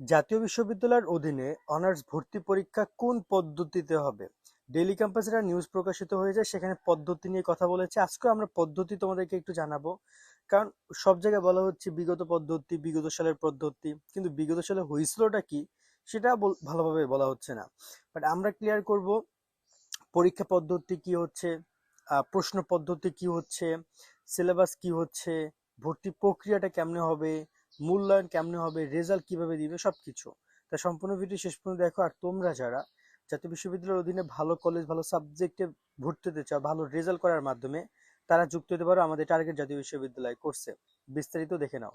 জাতীয় বিশ্ববিদ্যালয়ের অধীনে অনার্স ভর্তি পরীক্ষা কোন পদ্ধতিতে হবে? ডেইলি ক্যাম্পাসের নিউজ প্রকাশিত হয়েছে, সেখানে পদ্ধতি নিয়ে কথা বলেছে। আজকে আমরা পদ্ধতি তোমাদেরকে একটু জানাব। কারণ সব জায়গায় বলা হচ্ছে বিগত পদ্ধতি, বিগত সালের পদ্ধতি। কিন্তু বিগত সালে হয়েছিলটা কি, সেটা ভালোভাবে বলা হচ্ছে না। বাট আমরা ক্লিয়ার করব পরীক্ষা পদ্ধতি কি হচ্ছে প্রশ্ন পদ্ধতি কি হচ্ছে সিলেবাস কি হচ্ছে, ভর্তি প্রক্রিয়াটা কেমনে হবে মূল্যায়ন কেমনে হবে রেজাল্ট কীভাবে দিবে, সবকিছু। তা সম্পূর্ণ ভিডিও শেষ পর্যন্ত দেখো, আর তোমরা যারা জাতীয় বিশ্ববিদ্যালয়ের অধীনে ভালো কলেজ ভালো সাবজেক্টে ভর্তি হতে চাও, ভালো রেজাল্ট করার মাধ্যমে, তারা যুক্ত হতে পারো আমাদের টার্গেট জাতীয় বিশ্ববিদ্যালয় কোর্সে বিস্তারিত দেখে নাও।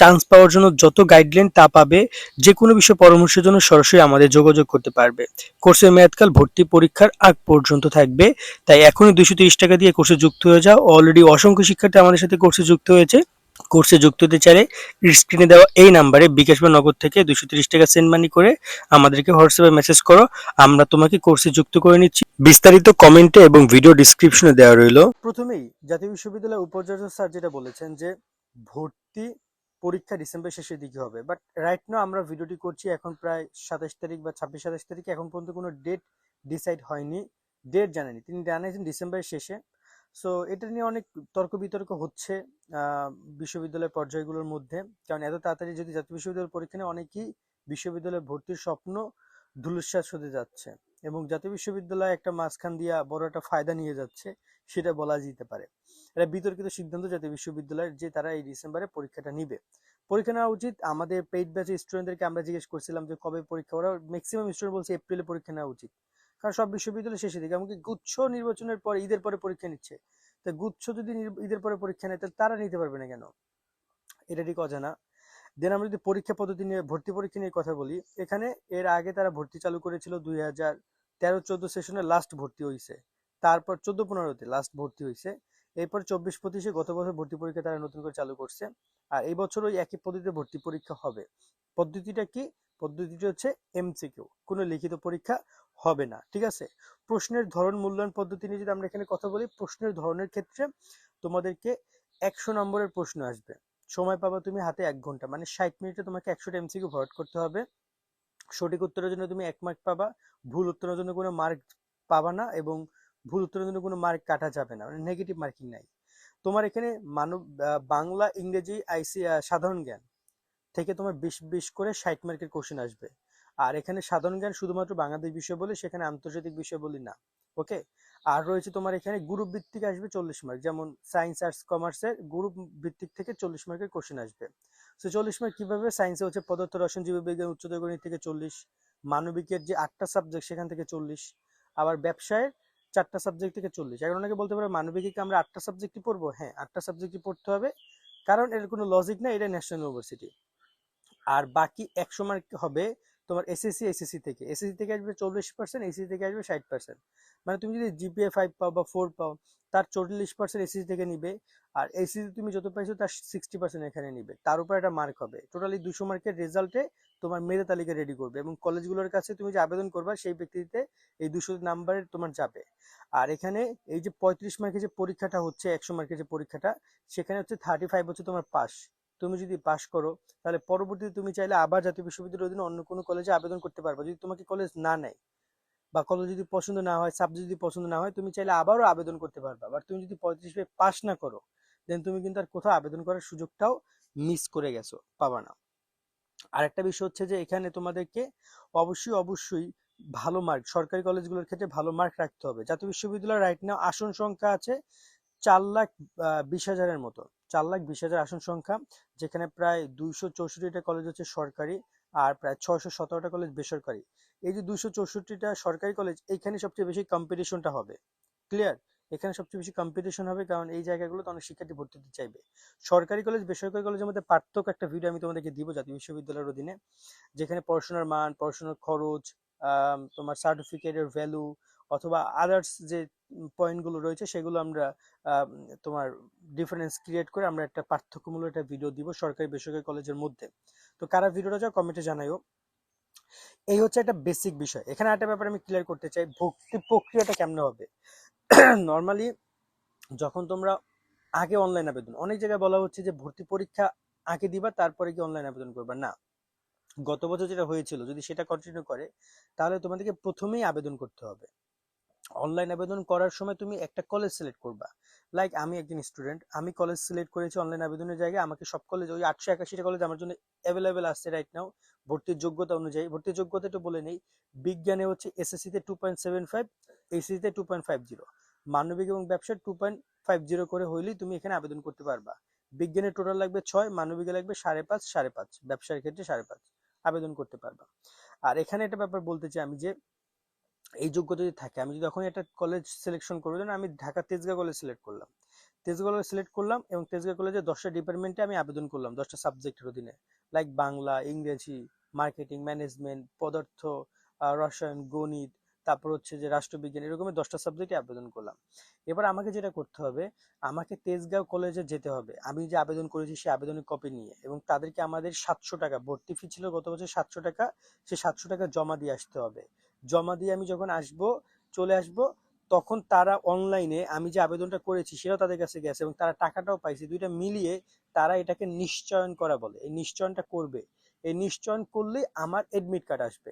চান্স পাওয়ার জন্য যত গাইডলাইন তা পাবে, যে কোনো বিষয়ে পরামর্শের জন্য সরাসরি আমাদের যোগাযোগ করতে পারবে। কোর্সের মেয়াদকাল, ভর্তি পরীক্ষার আগ পর্যন্ত থাকবে। তাই এখনই দুশো টাকা দিয়ে কোর্সে যুক্ত হয়ে যাও। অলরেডি অসংখ্য শিক্ষার্থী আমাদের সাথে কোর্সে যুক্ত হয়েছে। কোর্সে যুক্ত হতে চাইলে স্ক্রিনে দেওয়া এই নাম্বারে বিকাশ বা নগদ থেকে দুশো তিরিশ টাকা সেন্ড মানি করে আমাদেরকে হোয়াটসঅ্যাপে মেসেজ করো। আমরা তোমাকে কোর্সে যুক্ত করে নিচ্ছি। বিস্তারিত কমেন্টে এবং ভিডিও ডিসক্রিপশনে দেওয়া রইল। প্রথমেই জাতীয় বিশ্ববিদ্যালয়ের উপাচার্য স্যার যেটা বলেছেন যে ভর্তি পরীক্ষা ডিসেম্বর শেষের দিকে হবে। বাট রাইট নাও আমরা ভিডিওটি করছি এখন প্রায় সাতাশ তারিখ বা ছাব্বিশ সাতাশ তারিখে। এখন পর্যন্ত কোনো ডেট ডিসাইড হয়নি। ডেট জানেনি তিনি জানিয়েছেন ডিসেম্বরের শেষে। সো এটা নিয়ে অনেক তর্ক বিতর্ক হচ্ছে বিশ্ববিদ্যালয় পর্যায়গুলোর মধ্যে। কারণ এত তাড়াতাড়ি যদি জাতীয় বিশ্ববিদ্যালয় পরীক্ষা নেয়, অনেকেই বিশ্ববিদ্যালয়ে ভর্তির স্বপ্ন ধূলিসাৎ হতে যাচ্ছে। এবং জাতীয় বিশ্ববিদ্যালয় একটা মাঝখান দিয়া বড় একটা ফায়দা নিয়ে যাচ্ছে, সেটা বলা যেতে পারে। এটা বিতর্কিত সিদ্ধান্ত জাতীয় বিশ্ববিদ্যালয়ের যে তারা এই ডিসেম্বরে পরীক্ষাটা নিবে। পরীক্ষা নেওয়া উচিত। আমাদের পেইড ব্যাচের স্টুডেন্টদেরকে আমরা জিজ্ঞেস করছিলাম যে কবে পরীক্ষা, ওরা ম্যাক্সিমাম স্টুডেন্ট বলছে এপ্রিলে পরীক্ষা নেওয়া উচিত। কারণ সব বিশ্ববিদ্যালয় শেষের দিকে, এমনকি গুচ্ছ নির্বাচনের পরে ঈদের পরে পরীক্ষা নিচ্ছে। তা গুচ্ছ যদি ঈদের পরে পরীক্ষা নেয়, তাহলে তারা নিতে পারবে না কেন? এটা ঠিক অজানা। দেন আমরা যদি পরীক্ষা পদ্ধতি নিয়ে, ভর্তি পরীক্ষা নিয়ে কথা বলি, এখানে এর আগে তারা ভর্তি চালু করেছিল দুই হাজার তেরো চোদ্দ সেশনে লাস্ট ভর্তি হয়েছে তারপর চোদ্দ পনেরোতে লাস্ট ভর্তি হয়েছে এরপর চব্বিশ পঁচিশে গত বছর ভর্তি পরীক্ষা তারা নতুন করে চালু করছে। আর এই বছর ওই একই পদ্ধতিতে ভর্তি পরীক্ষা হবে। পদ্ধতিটা কি? পদ্ধতিটা হচ্ছে এমসিকিউ কোনো লিখিত পরীক্ষা হবে না, ঠিক আছে? প্রশ্নের ধরন মূল্যায়ন পদ্ধতি নিয়ে যদি আমরা এখানে কথা বলি, প্রশ্নের ধরনের ক্ষেত্রে তোমাদেরকে একশো নম্বরের প্রশ্ন আসবে। সময় পাবা তুমি হাতে এক ঘণ্টা। মানে ষাট মিনিটে তোমাকে একশোটা এমসিকিউ ভরাট করতে হবে। সঠিক উত্তরের জন্য তুমি এক মার্ক পাবা। ভুল উত্তরের জন্য কোনো মার্ক পাবা না এবং ভুল উত্তরের জন্য কোনো মার্ক কাটা যাবে না। মানে নেগেটিভ মার্কিং নাই। তোমার এখানে মানব বাংলা, ইংরেজি, আইসি সাধারণ জ্ঞান থেকে তোমার বিশ বিশ করে ষাট মার্কের কোশ্চেন আসবে। আর এখানে সাধারণ জ্ঞান শুধুমাত্র বাংলাদেশ বিষয় বলে, সেখানে আন্তর্জাতিক বিষয় বলি না। ওকে আর রয়েছে তোমার এখানে গ্রুপ ভিত্তিক আসবে চল্লিশ মার্ক যেমন সায়েন্স আর্টস কমার্সের গ্রুপ ভিত্তিক থেকে চল্লিশ মার্কের কোশ্চেন আসবে। সো চল্লিশ মার্ক কীভাবে? সায়েন্সে হচ্ছে পদার্থ, রসায়ন, জীববিজ্ঞান, উচ্চতর গণিত থেকে চল্লিশ, মানবিকের যে আটটা সাবজেক্ট সেখান থেকে চল্লিশ, আবার ব্যবসায়ের চারটা সাবজেক্ট থেকে চল্লিশ। এখন অনেকে বলতে পারে, মানবিকে আমরা আটটা সাবজেক্টই পড়ব? হ্যাঁ আটটা সাবজেক্টই পড়তে হবে? কারণ এর কোনো লজিক না এটা ন্যাশনাল ইউনিভার্সিটি আর বাকি একশো মার্ক হবে তোমার এসএসসি এসএসসি থেকে। এসএসসি থেকে আসবে চল্লিশ পার্সেন্ট এসএসসি থেকে আসবে ষাট পার্সেন্ট মানে তুমি যদি জিপিএ ফাইভ পাও বা ফোর পাও, তার চল্লিশ পার্সেন্ট এসএসসি থেকে নিবে। আর এসএসসি তুমি যত পাইছো তার সিক্সটি পার্সেন্ট এখানে নিবে। তার উপর একটা মার্ক হবে। টোটালি দুশো মার্কের রেজাল্টে তোমার মেধা তালিকা রেডি করবে এবং কলেজগুলোর কাছে তুমি যে আবেদন করবা সেই ব্যক্তিতে এই দুশো নাম্বারের তোমার যাবে। আর এখানে এই যে পঁয়ত্রিশ মার্কের যে পরীক্ষাটা হচ্ছে, একশো মার্কের যে পরীক্ষাটা, সেখানে হচ্ছে থার্টি ফাইভ হচ্ছে তোমার পাস তুমি যদি পাস করো, তাহলে পরবর্তীতে তুমি চাইলে আবার জাতীয় বিশ্ববিদ্যালয়ের অধীনে অন্য কোনো কলেজে আবেদন করতে পারবে। যদি তোমাকে কলেজ না নেয় বা কলেজ যদি পছন্দ না হয় সাবজেক্ট যদি পছন্দ না হয়, তুমি চাইলে আবারও আবেদন করতে পারবে। আবার তুমি যদি পঁয়ত্রিশ পেয়ে পাস না করো দেন তুমি কিন্তু আর কোথাও আবেদন করার সুযোগটাও মিস করে গেছো, পাবা না। আরেকটা বিষয় হচ্ছে যে, এখানে তোমাদেরকে অবশ্যই অবশ্যই ভালো মার্ক সরকারি কলেজগুলোর ক্ষেত্রে ভালো মার্ক রাখতে হবে। জাতীয় বিশ্ববিদ্যালয় রাইট নাও আসন সংখ্যা আছে চার লাখ বিশ হাজারের মতো। চার লাখ বিশ হাজার আসন সংখ্যা, যেখানে প্রায় দুইশো চৌষট্টিটা কলেজ হচ্ছে সরকারি আর প্রায় ছয়শো সতেরোটা কলেজ বেসরকারি। এই যে দুইশো চৌষট্টিটা সরকারি কলেজ এইখানে সবচেয়ে বেশি কম্পিটিশনটা হবে। ক্লিয়ার এখানে সবচেয়ে বেশি কম্পিটিশন হবে কারণ এই জায়গাগুলোতে অনেক শিক্ষার্থী ভর্তি হতে চাইবে। সরকারি কলেজ বেসরকারি কলেজের মধ্যে পার্থক্য একটা ভিডিও আমি তোমাদেরকে দিব জাতীয় বিশ্ববিদ্যালয়ের অধীনে, যেখানে পড়াশোনার মান, পড়াশোনার খরচ তোমার সার্টিফিকেটের ভ্যালু অথবা আদার্স যে পয়েন্টগুলো রয়েছে সেগুলো আমরা তোমার ডিফারেন্স ক্রিয়েট করে আমরা একটা পার্থক্যমূলক একটা ভিডিও দিব সরকারি, বেসরকারি কলেজের মধ্যে। তো কারা ভিডিওটা যা কমেন্টে জানাইও। এই হচ্ছে একটা বেসিক বিষয়। এখানে একটা ব্যাপার আমি ক্লিয়ার করতে চাই ভর্তি প্রক্রিয়াটা কেমন হবে? নর্মালি যখন তোমরা আগে অনলাইন আবেদন, অনেক জায়গায় বলা হচ্ছে যে ভর্তি পরীক্ষা আগে দিবা, তারপরে কি অনলাইন আবেদন করবা। না, গত বছর যেটা হয়েছিল, যদি সেটা কন্টিনিউ করে, তাহলে তোমাদেরকে প্রথমেই আবেদন করতে হবে। অনলাইন আবেদন করার সময় তুমি একটা কলেজ সিলেক্ট করবা। লাইক আমি একজন স্টুডেন্ট আমি কলেজ সিলেক্ট করেছি অনলাইন আবেদনের জায়গায়, আমাকে সব কলেজ ওই আটশো একাশিটা কলেজ আমার জন্য অ্যাভেলেবেল আসছে রাইট নাও ভর্তির যোগ্যতা অনুযায়ী। ভর্তির যোগ্যতা একটু বলে নেই, বিজ্ঞানে হচ্ছে এসএসসি তে two point seven five HSC two point five zero মানবিক এবং ব্যবসা টু পয়েন্ট ফাইভ জিরো করে হইলেই তুমি এখানে আবেদন করতে পারবা। বিজ্ঞানের টোটাল লাগবে ছয়, মানবিকে লাগবে সাড়ে পাঁচ সাড়ে পাঁচ, ব্যবসার ক্ষেত্রে সাড়ে পাঁচ, আবেদন করতে পারবা। আর এখানে একটা ব্যাপার বলতে চাই আমি যে এই যোগ্যতা যদি থাকে, আমি যদি যখন একটা কলেজ সিলেকশন করব আমি ঢাকা তেজগাঁ কলেজ সিলেক্ট করলাম। তেজগাঁ কলেজ সিলেক্ট করলাম এবং তেজগাঁ কলেজে দশটা ডিপার্টমেন্টে আমি আবেদন করলাম, দশটা সাবজেক্টের অধীনে। লাইক বাংলা, ইংরেজি মার্কেটিং ম্যানেজমেন্ট পদার্থ রসায়ন, গণিত, তারপর হচ্ছে যে রাষ্ট্রবিজ্ঞান এরকমের দশটা সাবজেক্টে আবেদন করলাম। এবার আমাকে যেটা করতে হবে, আমাকে তেজগাঁও কলেজে যেতে হবে। আমি যে আবেদন করেছি সেই আবেদনের কপি নিয়ে এবং তাদেরকে আমাদের সাতশো টাকা, ভর্তি ফি ছিল গত বছর সাতশো টাকা, সেই সাতশো টাকা জমা দিয়ে আসতে হবে। জমা দিয়ে আমি যখন আসব, চলে আসব, তখন তারা অনলাইনে আমি যে আবেদনটা করেছি সেটাও তাদের কাছে গেছে এবং তারা টাকাটাও পাইছে। দুইটা মিলিয়ে তারা এটাকে নিশ্চয়ন করা বলে। এই নিশ্চয়নটা করবে। এই নিশ্চয়ন করলে আমার এডমিট কার্ড আসবে।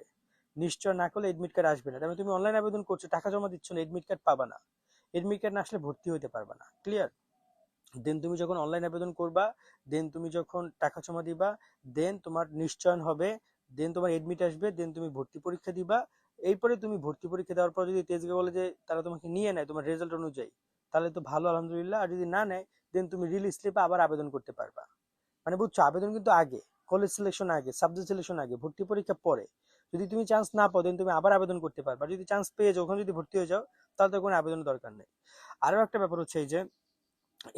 নিশ্চয় না করলে এডমিট কার্ড আসবে না। মানে তুমি অনলাইন আবেদন করছ, টাকা জমা দিচ্ছ না এডমিট কার্ড পাবা না। এডমিট কার্ড না আসলে ভর্তি হতে পারবে না। ক্লিয়ার দেন তুমি যখন অনলাইন আবেদন করবা দেন তুমি যখন টাকা জমা দিবা দেন তোমার নিশ্চয়ন হবে দেন তোমার এডমিট আসবে দেন তুমি ভর্তি পরীক্ষা দিবা এরপরে তুমি ভর্তি পরীক্ষা দেওয়ার পর যদি তেজগাঁও কলেজে তারা তোমাকে নিয়ে নেয়, তোমার রেজাল্ট অনুযায়ী, তাহলে তো ভালো, আলহামদুলিল্লাহ। আর যদি না নেয় দেন তুমি রিলিজ স্লিপে আবার আবেদন করতে পারবা। মানে বুঝছ, আবেদন কিন্তু আগে কলেজ সিলেকশন আগে সাবজেক্ট সিলেকশন আগে, ভর্তি পরীক্ষা পরে। যদি তুমি চান্স না পাও দেন তুমি আবার আবেদন করতে পারবা। যদি চান্স পেয়ে যাও, ওখানে যদি ভর্তি হয়ে যাও, তাহলে তো কোনো আবেদনের দরকার নেই। আরও একটা ব্যাপার হচ্ছে এই যে,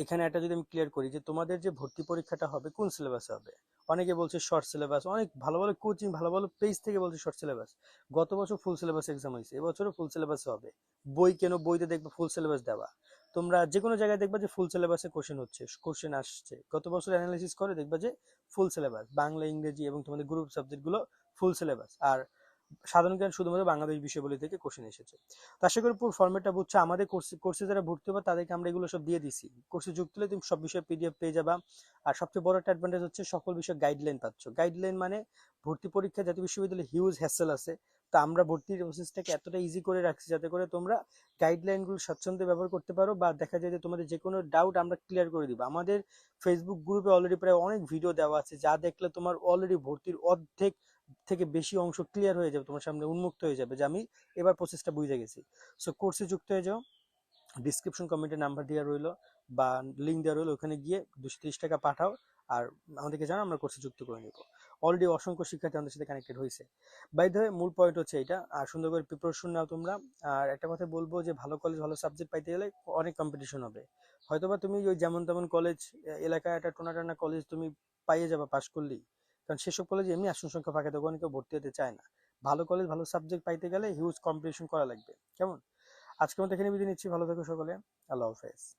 এখানে একটা যদি আমি ক্লিয়ার করি যে তোমাদের যে ভর্তি পরীক্ষাটা হবে, কোন সিলেবাসে হবে? অনেকে বলছে শর্ট সিলেবাস অনেক ভালো ভালো কোচিং ভালো ভালো পেজ থেকে বলছে শর্ট সিলেবাস গত বছর ফুল সিলেবাস এক্সাম হয়েছে, এবছরও ফুল সিলেবাস হবে। বই কেন, বইতে দেখবে ফুল সিলেবাস দেওয়া। তোমরা যে কোনো জায়গায় দেখবা যে ফুল সিলেবাসে কোশ্চেন হচ্ছে কোশ্চেন আসছে। গত বছর অ্যানালাইসিস করে দেখবা যে ফুল সিলেবাস বাংলা, ইংরেজি এবং তোমাদের গ্রুপ সাবজেক্টগুলো ফুল সিলেবাস আর সাধারণ জ্ঞান শুধুমাত্র বাংলাদেশ বিষয়বলি থেকে কোশ্চেন এসেছে। তো আশা করি পুরো ফর্মেটটা বুঝছ, আমাদের কোর্সে কোর্সে যারা ভর্তি হবে তাদেরকে আমরা এগুলো সব দিয়ে দিছি। কোর্সে যুক্ত হলে তুমি সব বিষয়ে পিডিএফ পেয়ে যাবা। আর সবচেয়ে বড় একটা অ্যাডভান্টেজ হচ্ছে সকল বিষয়ে গাইডলাইন পাচ্ছ। গাইডলাইন মানে ভর্তি পরীক্ষা জাতীয় বিশ্ববিদ্যালয়ে হিউজ হ্যাসেল আছে। তো আমরা ভর্তির প্রসেসটাকে এতটা ইজি করে রাখছি যাতে করে তোমরা গাইডলাইনগুলো স্বাচ্ছন্দ্যে ব্যবহার করতে পারো বা দেখা যায় যে তোমাদের যে কোনো ডাউট আমরা ক্লিয়ার করে দিব। আমাদের ফেসবুক গ্রুপে অলরেডি প্রায় অনেক ভিডিও দেওয়া আছে। যা দেখলে তোমার অলরেডি ভর্তির অর্ধেক থেকে বেশি অংশ ক্লিয়ার হয়ে যাবে, তোমার সামনে উন্মুক্ত হয়ে যাবে যে আমি এবার প্রসেসটা বুঝে গেছি। সো কোর্সে যুক্ত হয়ে যাও ডিসক্রিপশন কমেন্টে নাম্বার দেওয়া রইল বা লিঙ্ক দেওয়া রইল, ওখানে গিয়ে দুশো তিরিশ টাকা পাঠাও আর আমাদেরকে জানাও, আমরা কোর্সে যুক্ত করে নিব। অলরেডি অসংখ্য শিক্ষার্থী আমাদের সাথে কানেক্টেড হয়েছে। বাই দ্য মূল পয়েন্ট হচ্ছে এটা, আর সুন্দর করে প্রিপারেশন নাও তোমরা। আর একটা কথা বলব যে, ভালো কলেজ ভালো সাবজেক্ট পাইতে গেলে অনেক কম্পিটিশন হবে। হয়তোবা তুমি ওই যেমন তেমন কলেজ এলাকায় একটা টোনা টানা কলেজ তুমি পাইয়ে যাবা পাশ করলেই। কারণ সেসব কলেজে এমনি আসন সংখ্যা ফাঁকা তখন কেউ ভর্তি হতে চায় না। ভালো কলেজ ভালো সাবজেক্ট পাইতে গেলে হিউজ কম্পিটিশন করা লাগবে। কেমন? আজকে মতো এখানে বিদায় নিচ্ছি, ভালো থেকো সকলে। আল্লাহ হাফেজ।